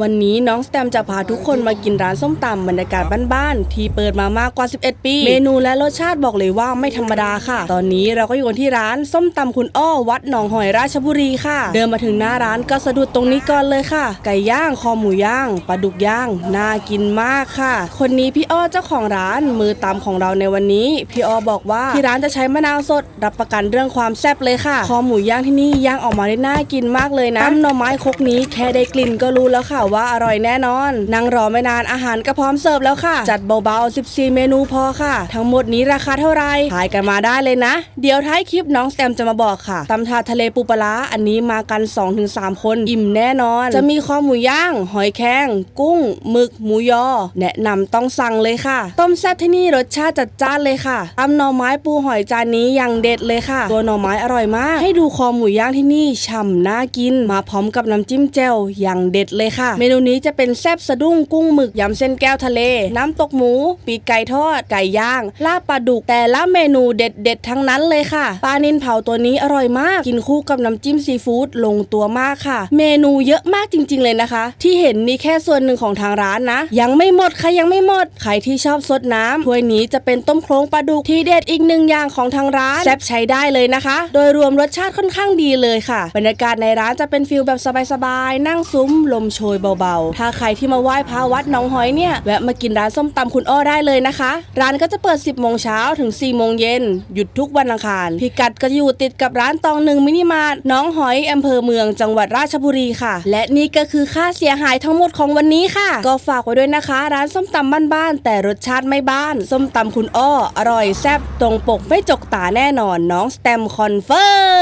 วันนี้น้องสแตมจะพาทุกคนมากินร้านส้มตำบรรยากาศบ้านๆที่เปิดมามากกว่า 11 ปี เมนูและรสชาติบอกเลยว่าไม่ธรรมดาค่ะ ตอนนี้เราก็อยู่กันที่ร้านส้มตำคุณอ้อวัดหนองหอยราชบุรีค่ะ เดินมาถึงหน้าร้านก็สะดุดตรงนี้ก่อนเลยค่ะ ไก่ย่างคอหมูย่างปลาดุกย่างน่ากินมากค่ะ คนนี้พี่อ้อเจ้าของร้านมือตำของเราในวันนี้ พี่อ้อบอกว่าที่ร้านจะใช้มะนาวสด รับประกันเรื่องความแซ่บเลยค่ะ คอหมูย่างที่นี่ย่างออกมาได้น่ากินมากเลยนะตำหน่อไม้คกนี้แค่ได้กลิ่นก็รู้แล้วค่ะว่าอร่อยแน่นอน นั่งรอไม่นานอาหารก็พร้อมเสิร์ฟแล้วค่ะ จัดเบาๆ 14 เมนูพอค่ะ ทั้งหมดนี้ราคาเท่าไหร่ทายกันมาได้เลยนะ เดี๋ยวท้ายคลิปน้องแตมจะมาบอกค่ะตำถาดทะเลปูปลาอันนี้มากัน 2-3 คนอิ่มแน่นอน จะมีคอหมูย่าง หอยแครงกุ้งหมึกหมูยอ แนะนำต้องสั่งเลยค่ะ ต้มแซ่บที่นี่รสชาติจัดจ้านเลยค่ะตำหน่อไม้ปูหอยจานนี้ยังเด็ดเลยค่ะ ตัวหน่อไม้อร่อยมาก ให้ดูคอหมูย่างที่นี่ฉ่ำน่ากิน มาพร้อมกับน้ำจิ้มแจ่วอย่างเด็ดเลยค่ะเมนูนี้จะเป็นแซ่บสะดุ้งกุ้งหมึกยำเส้นแก้วทะเล น้ำตกหมู ปีกไก่ทอด ไก่ย่าง ลาบปลาดุกแต่ละเมนูเด็ดๆ ทั้งนั้นเลยค่ะ ปลานินเผาตัวนี้อร่อยมาก กินคู่กับน้ำจิ้มซีฟู้ดลงตัวมากค่ะ เมนูเยอะมากจริง ๆ เลยนะคะ ที่เห็นนี่แค่ส่วนหนึ่งของทางร้านนะ ยังไม่หมดค่ะยังไม่หมด ใครที่ชอบซดน้ำถ้วยนี้จะเป็นต้มโครงปลาดุกที่เด็ดอีกหนึ่งอย่างของทางร้านแซ่บใช้ได้เลยนะคะ โดยรวมรสชาติค่อนข้างดีเลยค่ะ บรรยากาศในร้านจะเป็นฟิลแบบสบายๆนั่งซุ้มลมโชยเบาๆ ถ้าใครที่มาไหว้พระวัดหนองหอยเนี่ยแวะมากินร้านส้มตำคุณอ้อได้เลยนะคะ ร้านก็จะเปิด 10โมงเช้าถึง4โมงเย็นหยุดทุกวันอังคาร พิกัดก็อยู่ติดกับร้านตองหนึ่งมินิมาร์ทน้องหอยอำเภอเมืองจังหวัดราชบุรีค่ะ และนี่ก็คือค่าเสียหายทั้งหมดของวันนี้ค่ะ ก็ฝากไว้ด้วยนะคะ ร้านส้มตำบ้านๆแต่รสชาติไม่บ้าน ส้มตำคุณอ้อ อร่อยแซ่บตรงปกไม่จกตาแน่นอนน้องสแตมคอนเฟิร์ม